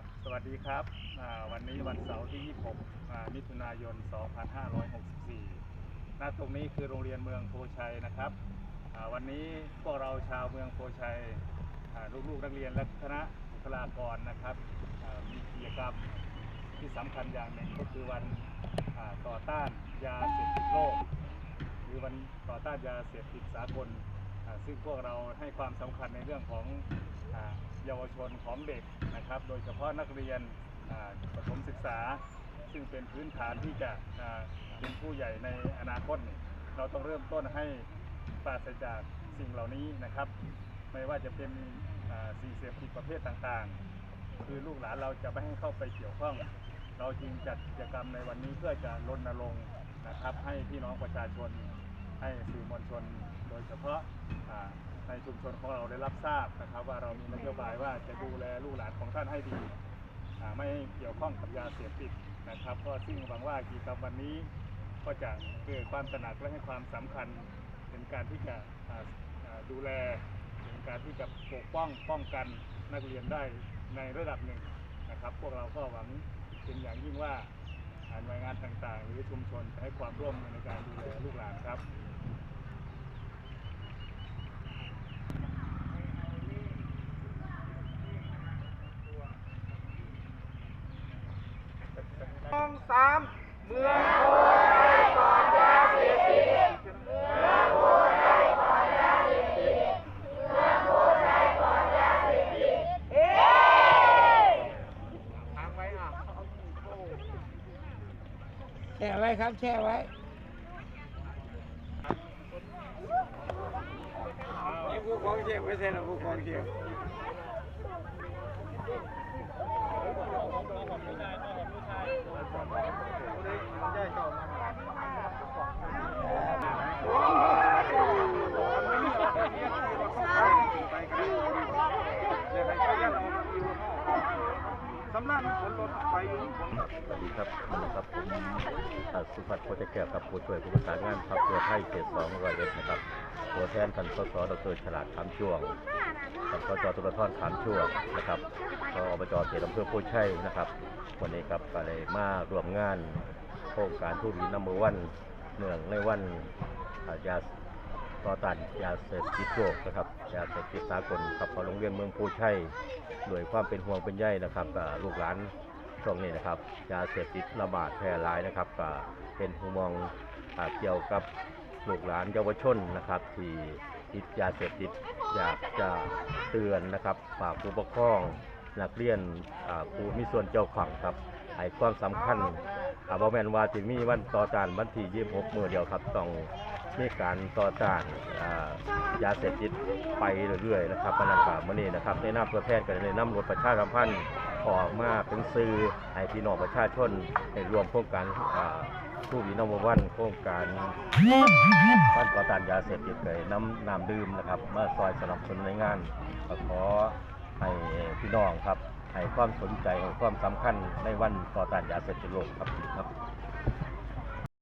ับสวัสดีครับ วันนี้วันเสาร์ที่ 26 มิถุนายน 2564 ณ ตรงนี้คือโรงเรียนเมืองโพชัยนะครับ วันนี้พวกเราชาวเมืองโพชัย ลูกๆนักเรียนและคณะบุคลากรนะครับ มีกิจกรรมที่สำคัญอย่างหนึ่งก็คือวันต่อต้านยาเสพติดโลก หรือวันต่อต้านยาเสพติดสากล ซึ่งพวกเราให้ความสำคัญในเรื่องของเยาวชนของเด็กนะครับ โดยเฉพาะนักเรียนประถมศึกษา ซึ่งเป็นพื้นฐานที่จะเป็นผู้ใหญ่ในอนาคต เราต้องเริ่มต้นให้ปราศจากสิ่งเหล่านี้นะครับ ไม่ว่าจะเป็นสิ่งเสพติดประเภทต่างๆ คือลูกหลานเราจะไม่ให้เข้าไปเกี่ยวข้อง เราจึงจัดกิจกรรมในวันนี้เพื่อจะรณรงค์นะครับ ให้พี่น้องประชาชนให้สื่อมวลชน โดยเฉพาะ ในชุมชนของเราได้รับทราบนะครับ ว่าเรามีนโยบายว่าจะดูแลลูกหลานของท่านให้ดีไม่ให้เกี่ยวข้องกับยาเสพติดนะครับ ก็ซึ่งหวังว่ากิจกรรมวันนี้ก็จะเกิดความตระหนักและให้ความสำคัญเป็นการที่จะดูแลเป็นการที่จะปกป้องป้องกันนักเรียนได้ในระดับหนึ่งนะครับ พวกเราก็หวังเป็นอย่างยิ่งว่าอ่าหน่วยงานต่างๆ หรือชุมชนจะให้ความร่วมมือในการดูแลลูกหลานครับ สองสามเมืองแช่ไว้ครับแช่ไว้นี่ผู้กองเชียงไม่ใช่นะผู้กองเชียง สำนักคนรถไฟอยู่สวัสดีครับครับผมอ่าสุภัทรโพธิแก้วครับผู้ช่วยผู้ประสานงานพรรคเพื่อไทยเขตสองร้อยเอ็ดนะครับตัวแทนท่านสสดรฉลาดขามช่วงท่านสจตุลทรขามช่วงนะครับก็อบจเขตอำเภอโพชัยนะครับ วันนี้ครับก็เลยมาร่วมงานโครงการทูบีนัมเบอร์วันเนื่องในวันอายา ต่อต้านยาเสพติดโลกนะครับยาเสพติดสากลครับของโรงเรียนเมืองโพชัยโดวยความเป็นห่วงเป็นใยนะครับลูกหลานช่วงนี้นะครับยาเสพติดระบาดแพร่หลายนะครับเป็นห่วงอ่าเกี่ยวกับลูกหลานเยาวชนนะครับที่ติดยาเสพติดอยากจะเตือนนะครับฝากผู้ปกครองนักเรียนผู้มีส่วนเกี่ยวข้องครับให้ความสำคัญอาบอแมนว่าจะมีวันต่อจานวันที่26มือเดียวครับต้อง มีการต่อจานยาเสพติดไปเรื่อยๆนะครับปนันกามื่อนี้นะครับในนามตัวแทนกันในนำรถประชาสัมพันธ์ออกมาเป็นสื่อให้พี่น้องประชาชนให้รวมโครงการผู้วินอมวันโครงการบ้านก่อต้านยาเสพติดเลยน้ำน้ำดื่มนะครับมาซอยสนับสนุนในงานขอให้พี่น้องครับให้ความสนใจให้ความสำคัญในวันต่อต้านยาเสพติดโลกครับครับ